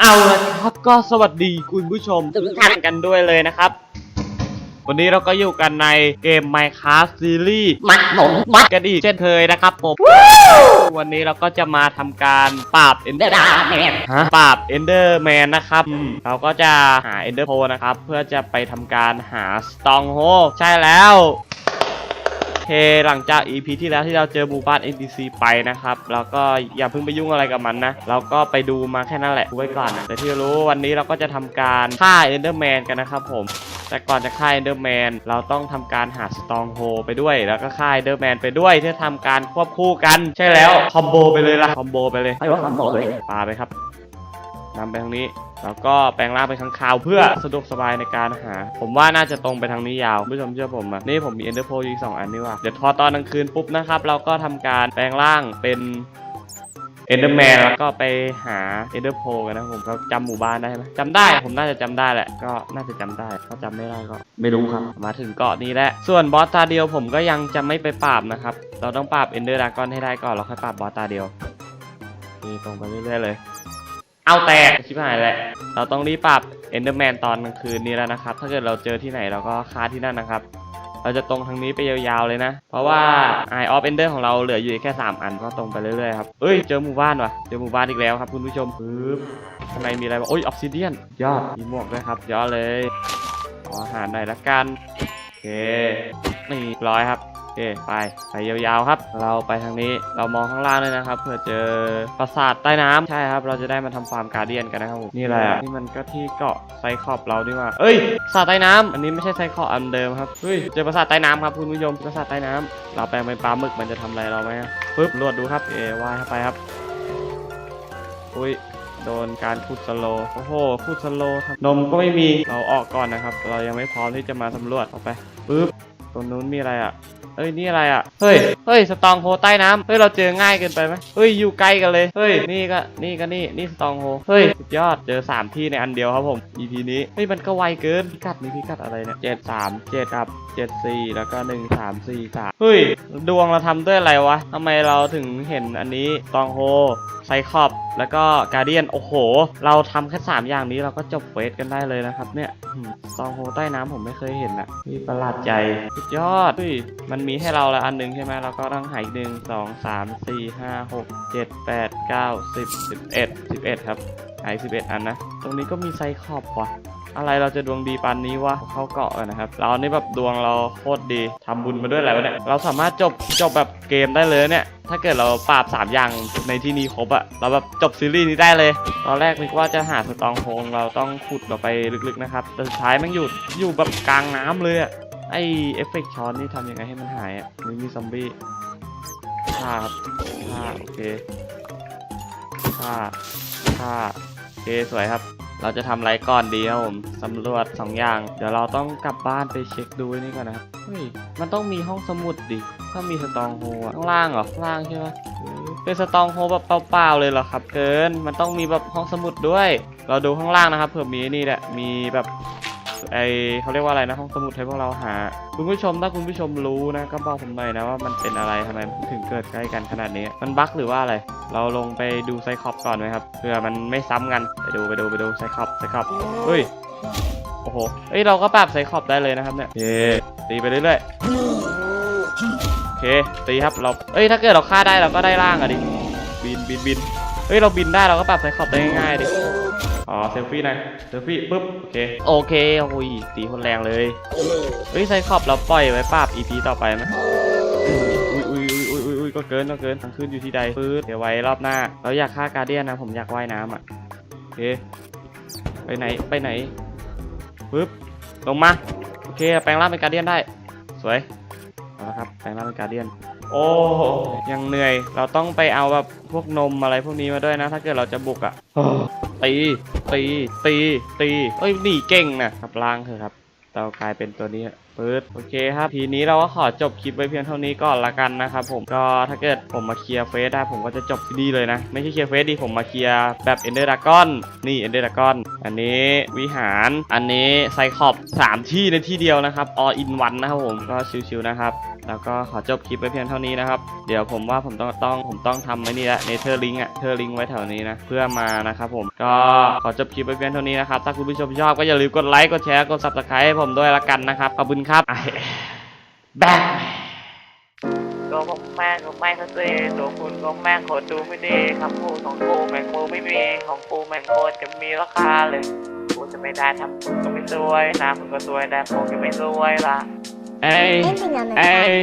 เอาละครับก็สวัสดีคุณผู้ชมทุกท่านกันด้วยเลยนะครับ วันนี้เราก็อยู่กันในเกม Minecraft Series มัดหมงมัดกันอีกเช่นเคยนะครับผม วันนี้เราก็จะมาทำการปราบเด Ender ดาแมนฮะปราบ Enderman นะครับอืมเราก็จะหา Ender Pearl นะครับ เพื่อจะไปทำการหา Stronghold ใช่แล้วโอเค หลังจาก EP ที่แล้วที่เราเจอหมู่บ้าน NPC ไปนะครับแล้วก็อย่าเพิ่งไปยุ่งอะไรกับมันนะเราก็ไปดูมาแค่นั้นแหละดูไว้ก่อนนะแต่ที่รู้วันนี้เราก็จะทำการฆ่า Enderman กันนะครับผมแต่ก่อนจะฆ่า Enderman เราต้องทำการหา Stronghold ไปด้วย แล้วก็ฆ่า Enderman ไปด้วยเพื่อทำการควบคู่กัน ใช่แล้วคอมโบไปเลยล่ะคอมโบไปเลยไม่ว่ามันบอกเลยปาไปครับ นำไปทางนี้ แล้วก็แปลงร่างเป็นข้างคาวเพื่อสะดวกสบายในการหา ผมว่าน่าจะตรงไปทางนี้ยาวคุณผู้ชมเชื่อผมอะนี่ผมมี Ender Pearl อีกสองอันนี่ว่าเดี๋ยวพอตอนกลางคืนปุ๊บนะครับเราก็ทำการแปลงร่างเป็น Enderman แล้วก็ไปหา Ender Pearl กันนะผมก็จำหมู่บ้านได้ไหมจำได้ผมน่าจะจำได้แหละ ก็น่าจะจำได้ถ้าจำไม่ได้ก็ไม่รู้ครับ มาถึงเกาะนี้แล้วส่วนบอสตาเดียวผมก็ยังจะไม่ไปปราบนะครับ เราต้องปราบ Ender Dragon ให้ได้ก่อนแล้วค่อยปราบบอสตาเดียวนี่ตรงไปเรื่อยๆเลย เอาแตกชิบหายแหละ เราต้องรีบปรับ Enderman ตอนกลางคืนนี้แล้วนะครับ ถ้าเกิดเราเจอที่ไหนเราก็ฆ่าที่นั่นนะครับ เราจะตรงทางนี้ไปยาวๆเลยนะ เพราะว่า Eye of Ender ของเราเหลืออยู่แค่ 3 อันก็ตรงไปเรื่อยๆครับ เอ้ย เจอหมู่บ้านว่ะ เจอหมู่บ้านอีกแล้วครับคุณผู้ชมปึ๊บข้างในมีอะไรบ้างโอ้ยออกซิเดียนยอด มีหมวกด้วยครับยอดเลยขออาหารหน่อยละกัน โอเคนี่ร้อยครับ อเคไปไปยาวๆครับ เราไปทางนี้เรามองข้างล่างเลยนะครับเผื่อเจอปราสาทใต้น้ำใช่ครับ เราจะได้มาทำฟาร์มการเดียนกันนะครับผมนี่อะไรอะนี่มันก็ที่เกาะไซคลอปเราดีกว่าเอ้ยปราสาทใต้น้ำอันนี้ไม่ใช่ไซคลอปอันเดิมครับเฮ้ยเจอปราสาทใต้น้ำครับคุณผู้ชมปราสาทใต้น้ำเราแปลงเป็นปลาหมึกมันจะทำอะไรเราไหมครับปึ๊บรวดดูครับเอว่ายเข้าไปครับอุ้ยโดนการขุดสโลว์โอ้โหขุดสโลว์ครับนมก็ไม่มีเราออกก่อนนะครับ เรายังไม่พร้อมที่จะมาสำรวจเอาไปปึ๊บตรงนู้นมีอะไรอะ เฮ้ยนี่อะไรอะ เฮ้ย เฮ้ยสตองโฮใต้น้ำเฮ้ยเราเจอง่ายเกินไปไหมเฮ้ยอยู่ไกลกันเลย เฮ้ยนี่ก็นี่ก็นี่นี่สตองโฮเฮ้ยสุดยอดเจอ 3 ที่ในอันเดียวครับผม EP นี้เฮ้ยมันก็ไวเกินพิกัดนี้พิกัดอะไรเนี่ยเจ็ดสามเจ็ดครับเจ็ดสี่แล้วก็หนึ่งสามสี่สามเฮ้ยดวงเราทำด้วยอะไรวะทำไมเราถึงเห็นอันนี้สตองโฮไซคอปแล้วก็การเดียนโอ้โห เราทำแค่ 3 อย่างนี้เราก็จบเฟสกันได้เลยนะครับเนี่ยซองโฮใต้น้ำผมไม่เคยเห็นอะมีประหลาดใจสุดยอดมันมีให้เราละอันหนึงใช่ไหมเราก็ต้องหาอีกหนึ่งสองสามสี่ห้าหกเจ็ดแปดเก้าสิบสิบเอ็ดสิบเอ็ดครับหายสิบเอ็ดอันนะ ตรงนี้ก็มีไซคอปว่ะ อะไรเราจะดวงดีปานนี้วะเข้าเกาะกันนะครับ เรานี่แบบดวงเราโคตรดีทำบุญมาด้วยอะไรวะเนี่ย เราสามารถจบจบแบบเกมได้เลยเนี่ย ถ้าเกิดเราปราบ 3 อย่างในที่นี้ครบอะเราแบบจบซีรีส์นี้ได้เลย ตอนแรกนึกว่าจะหาสตองโฮงเราต้องขุดเราไปลึกๆนะครับ แต่สุดท้ายมันอยู่อยู่แบบกลางน้ำเลยอะไอเอฟเฟกต์ช้อนนี่ทำยังไงให้มันหายอะนี่มีซอมบี้ฆ่าครับฆ่าโอเคฆ่าฆ่าโอเคสวยครับ เราจะทำอะไรก่อนดีครับผมสำรวจสองอย่าง เดี๋ยวเราต้องกลับบ้านไปเช็คดูนี่ก่อนนะครับเฮ้ยมันต้องมีห้องสมุดดิถ้ามีสตองโฮข้างล่างเหรอข้างล่างใช่ไหมเป็นสตองโฮแบบเปล่าๆเลยเหรอครับ เกินมันต้องมีแบบห้องสมุดด้วย เราดูข้างล่างนะครับเผื่อมีนี่แหละมีแบบไอเขาเรียกว่าอะไรนะห้องสมุดให้พวกเราหา คุณผู้ชมถ้าคุณผู้ชมรู้นะ ก็บอกผมหน่อยนะว่ามันเป็นอะไรทำไมถึงเกิดใกล้กันขนาดนี้ มันบั๊กหรือว่าอะไร เราลงไปดูไซคลอปก่อนไหมครับเพื่อมันไม่ซ้ำกันไปดูไปดูไปดูไซคลอปไซคลอปเฮ้ยโอ้โหเฮ้ยเราก็ปรับไซคลอปได้เลยนะครับเนี่ยเย้ตีไปเรื่อยๆโอเคตีครับเราเอ้ยถ้าเกิดเราฆ่าได้เราก็ได้ล่างอะดิบินบินบินเฮ้ยเราบินได้เราก็ปรับไซคลอปได้ง่ายๆดิอ๋อเซลฟี่หนะเซลฟี่ปุ๊บโอเคโอเคโอ้ยตีคนแรงเลยเฮ้ยไซคลอปเราปล่อยไว้ปราบ EP ต่อไปไหมอุ้ยอุ้ยอุ้ เกินก็เกินทางขึ้นอยู่ที่ใดปื๊ดเดี๋ยวไว้รอบหน้า เราอยากฆ่าการเดียนนะผมอยากว่ายน้ำอะโอเคไปไหนไปไหนปึ๊บลงมาโอเคแปลงร่างเป็นการเดียนได้ สวยเอาละครับแปลงร่างเป็นการเดียนโอ้ยังเหนื่อย เราต้องไปเอาแบบพวกนมอะไรพวกนี้มาด้วยนะ ถ้าเกิดเราจะบุกอะตีตีตีตีเอ้ยหนีเก่งนะครับล่างเถอะครับเรากลายเป็นตัวนี้ปึ๊ดโอเคครับทีนี้เราก็ขอจบคลิปไว้เพียงเท่านี้ก่อนละกันนะครับผมก็ถ้าเกิดผมมาเคลียร์เฟสได้ผมก็จะจบที่นี่เลยนะ ไม่ใช่เคลียร์เฟสดิผมมาเคลียร์แบบเอนเดอร์ดากอนนี่เอนเดอร์ดากอนอันนี้วิหารอันนี้ไซคอบสามที่ในที่เดียวนะครับ all in one นะครับผมก็ชิวๆนะครับแล้วก็ขอจบคลิปไว้เพียงเท่านี้นะครับ เดี๋ยวผมว่าผมต้องต้องผมต้องทำไอ้นี่ละเนเธอร์ลิงอะเธอร์ลิงไว้แถวนี้นะ เพื่อมานะครับผมก็ขอจบคลิปไว้เพียงเท่านี้นะครับ ถ้าคุณผู้ชมชอบก็อย่าลืมกดไลค์กดแชร์กด subscribe ให้ผมด้วยละกันนะครับขอบคุณครับแบกตัวผมแม่งก็แม่งก็เซ่ตัวคุณก็แม่งโคตรดูไม่ดีคำพูดของกูแม่งมูไม่มีของกูแม่งโคตรจะมีราคาเลยกูจะไม่ได้ทำคุณก็ไม่สวยหน้ามึงก็สวยแต่ผมก็ไม่สวยละเอ้ย Ending on the เอ้ย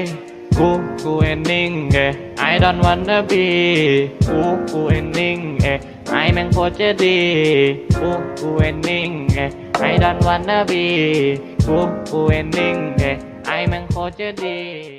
กูกูเอนนิ่งเอ้ I don't wanna be กูกูเอนนิ่งเอ้ไอแม่งโคตรจะดีกูกูเอนนิ่งเอ้ I don't wanna be กูกูเอนนิ่งเอ้ไอแม่งโคตรจะดี